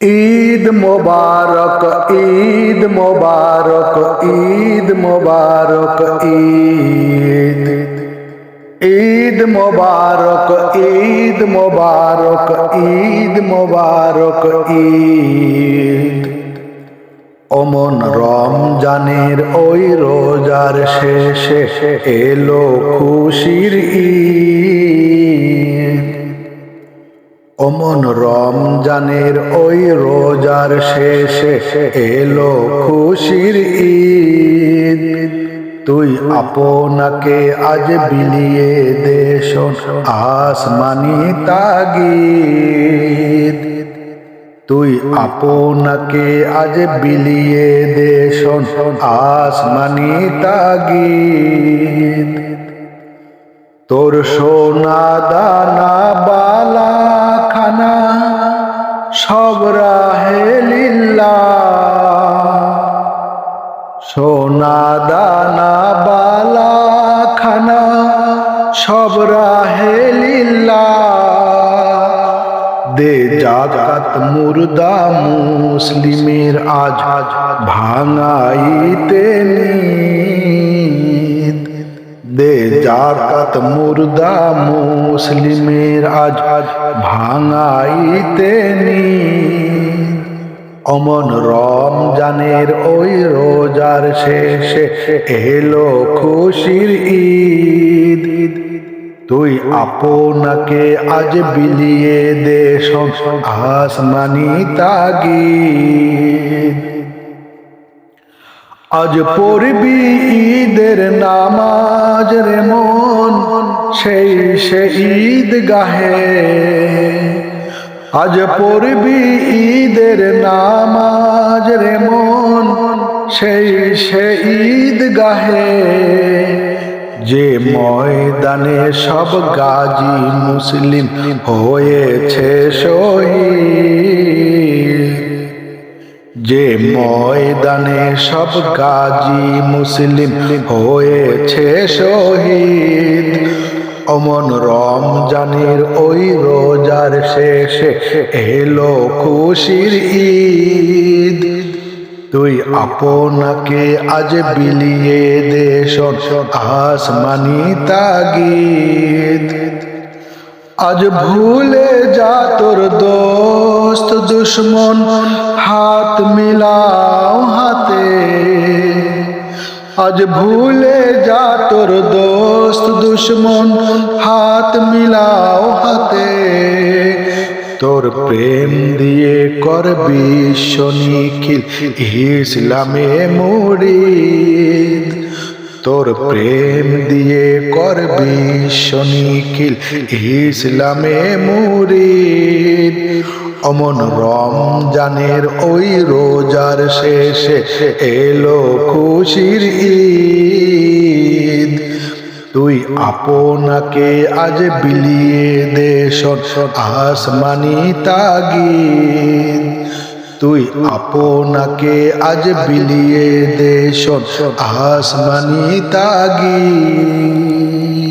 ঈদ মোবারক ঈদ মোবারক ঈদ মোবারক, ঈদ। ঈদ মোবারক ঈদ মোবারক ঈদ মোবারক, ঈদ। অমন রমজানের ওই রোজার শেষে এলো খুশির ঈদ। অমন রমজানের ওই রোজার শেষে এলো খুশির ঈদ। তুই আপনাকে আজ বিলিয়ে দেশ আসমানি তাগিদ। তুই আপনাকে আজ বিলিয়ে দেশ আসমানি তাগিদ। তোর সোনা দানা বালা সব রাহে লিল্লা সোনা দানা, বালা, খানা, সব রাহে লিল্লা দে জাগাত মুর্দা মুসলিমের আজ ভাঙাইতে দে জাকাত মুর্দা মুসলিমের আজ ভাঙাইতে নিদ অমন রমজানের ওই রোজার শেষে এলো খুশির ঈদ। তুই আপনাকে আজ বিলিয়ে দে আসমানি তাগিদ। আজ পড়বি ঈদের নামাজ রে মন, সেই সে ঈদ গাহে আজ পড়বি ঈদের নামাজ রে মন, সেই সে ঈদ গাহে যে ময়দানে সব গাজী মুসলিম হয়েছে শহীদ। যে ময়দানে সব গাজী মুসলিম হয়েছে শহীদ। অমন রমজানের ওই রোজার শেষে এলো খুশির ঈদ। তুই আপনাকে আজ বিলিয়ে দে আসমানি তাগিদ। আজ ভুলে যা তোর দোস্ত দুশ্মন, হাত মিলাও হাতে। আজ ভুলে যা তোর দোস্ত দুশ্মন, হাত মিলাও হাতে। তোর প্রেম দিয়ে কর বিশ্ব নিখিল, ইসলামে মুরিদ। তোর প্রেম দিয়ে কর বিশ্ব নিখিল, ইসলামে মুরিদ। অমন রমজানের ওই রোজার শেষে এলো খুশির ঈদ। তুই আপনাকে আজ বিলিয়ে দে আসমানি তাগিদ। তুই আপনাকে আজ বিলিয়ে দে আসমানি তাগিদ।